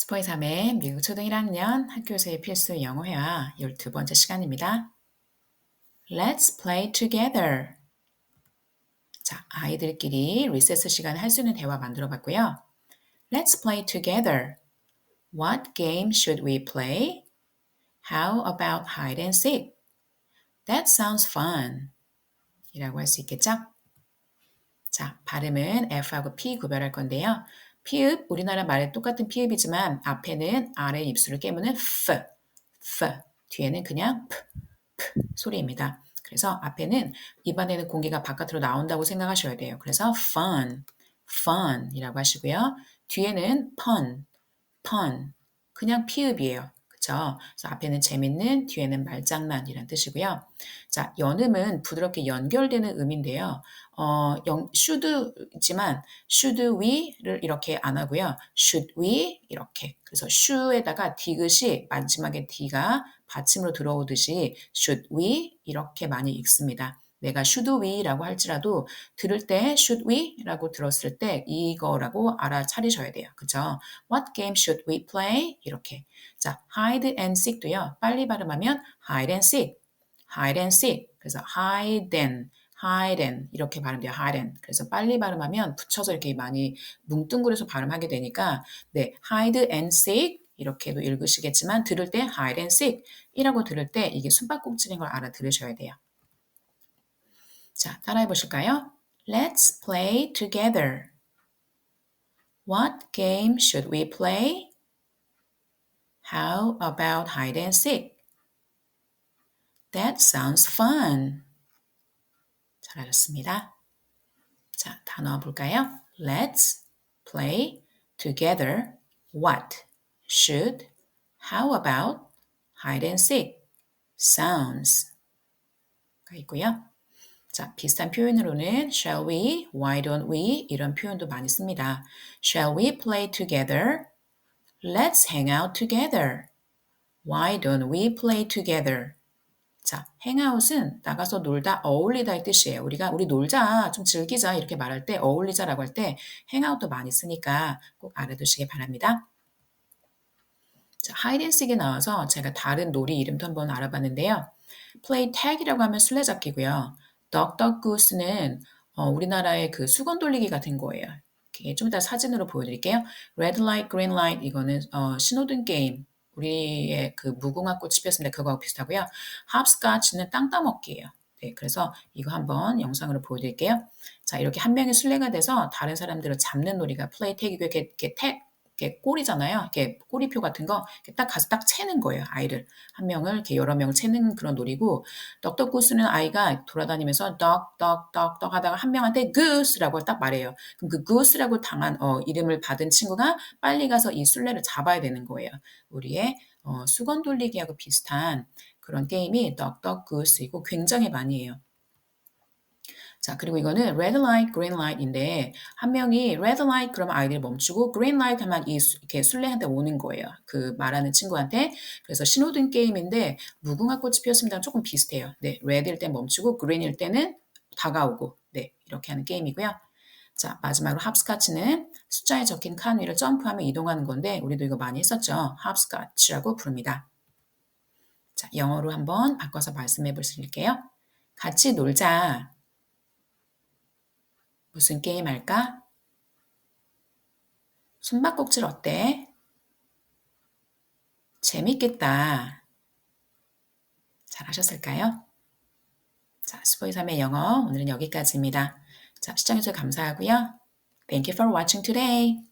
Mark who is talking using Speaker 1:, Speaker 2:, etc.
Speaker 1: 스포의 3의 미국 초등 1학년 학교에서의 필수 영어회화 12번째 시간입니다. Let's play together. 자, 아이들끼리 리세스 시간에 할 수 있는 대화 만들어 봤고요. Let's play together. What game should we play? How about hide and seek? That sounds fun. 이라고 할 수 있겠죠? 자, 발음은 F하고 P 구별할 건데요. 피읍, 우리나라 말에 똑같은 피읍이지만 앞에는 아래 입술을 깨무는 F, F, 뒤에는 그냥 P, P 소리입니다. 그래서 앞에는 입안에는 공기가 바깥으로 나온다고 생각하셔야 돼요. 그래서 fun, fun 이라고 하시고요. 뒤에는 pun, pun, 그냥 피읍이에요. 그쵸? 그래서 앞에는 재밌는, 뒤에는 말장난이란 뜻이고요. 자, 연음은 부드럽게 연결되는 음인데요. 어, 영, should지만 should we를 이렇게 안 하고요. should we 이렇게. 그래서 shou에다가 디귿이 마지막에 d가 받침으로 들어오듯이 should we 이렇게 많이 읽습니다. 내가 should we라고 할지라도 들을 때 should we라고 들었을 때 이거라고 알아차리셔야 돼요. 그죠? What game should we play? 이렇게. 자, hide and seek도요. 빨리 발음하면 hide and seek, hide and seek. 그래서 hide and, hide and 이렇게 발음돼요. hide and. 그래서 빨리 발음하면 붙여서 이렇게 많이 뭉뚱그려서 발음하게 되니까 네, hide and seek 이렇게도 읽으시겠지만 들을 때 hide and seek 이라고 들을 때 이게 숨바꼭질인 걸 알아들으셔야 돼요. 자, 따라해 보실까요? Let's play together. What game should we play? How about hide and seek? That sounds fun. 잘하셨습니다. 자, 단어 볼까요? Let's play together. What should, how about, hide and seek, sounds 가 있고요. 자, 비슷한 표현으로는 shall we, why don't we 이런 표현도 많이 씁니다. Shall we play together? Let's hang out together. Why don't we play together? 자, hangout은 나가서 놀다, 어울리다 의 뜻이에요. 우리가 우리 놀자, 좀 즐기자 이렇게 말할 때 어울리자라고 할 때 hangout도 많이 쓰니까 꼭 알아두시기 바랍니다. 자, seek에 나와서 제가 다른 놀이 이름도 한번 알아봤는데요. play tag이라고 하면 술래잡기고요. 덕덕구스는 어, 우리나라의 그 수건 돌리기 같은 거예요. 이렇게 좀 이따 사진으로 보여드릴게요. Red light, green light 이거는 어, 신호등 게임. 우리의 그 무궁화 꽃이 피었습니다. 그거하고 비슷하고요. 합스카치는 땅 따먹기예요. 네, 그래서 이거 한번 영상으로 보여드릴게요. 자, 이렇게 한 명이 술래가 돼서 다른 사람들을 잡는 놀이가 플레이 택이고 이렇게, 이렇게 택 이렇게 꼬리잖아요. 이렇게 꼬리표 같은 거 딱 가서 딱 채는 거예요. 아이를 한 명을 이렇게 여러 명을 채는 그런 놀이고 떡떡 구스는 아이가 돌아다니면서 떡떡떡떡 하다가 한 명한테 구스라고 딱 말해요. 그럼 그 구스라고 당한 어, 이름을 받은 친구가 빨리 가서 이 술래를 잡아야 되는 거예요. 우리의 어, 수건 돌리기하고 비슷한 그런 게임이 떡떡 구스이고 굉장히 많이 해요. 자, 그리고 이거는 red light, green light인데 한 명이 red light 그러면 아이들이 멈추고 green light 하면 이 이렇게 술래한테 오는 거예요. 그 말하는 친구한테. 그래서 신호등 게임인데 무궁화 꽃이 피었습니다. 조금 비슷해요. 네, red일 때 멈추고 green일 때는 다가오고 네, 이렇게 하는 게임이고요. 자, 마지막으로 합스카치는 숫자에 적힌 칸 위를 점프하며 이동하는 건데 우리도 이거 많이 했었죠. 합스카치라고 부릅니다. 자, 영어로 한번 바꿔서 말씀해 보실게요. 같이 놀자. 무슨 게임 할까? 숨바꼭질 어때? 재밌겠다. 잘하셨을까요? 자, 스포이 3의 영어 오늘은 여기까지입니다. 자, 시청해주셔서 감사하고요. Thank you for watching today.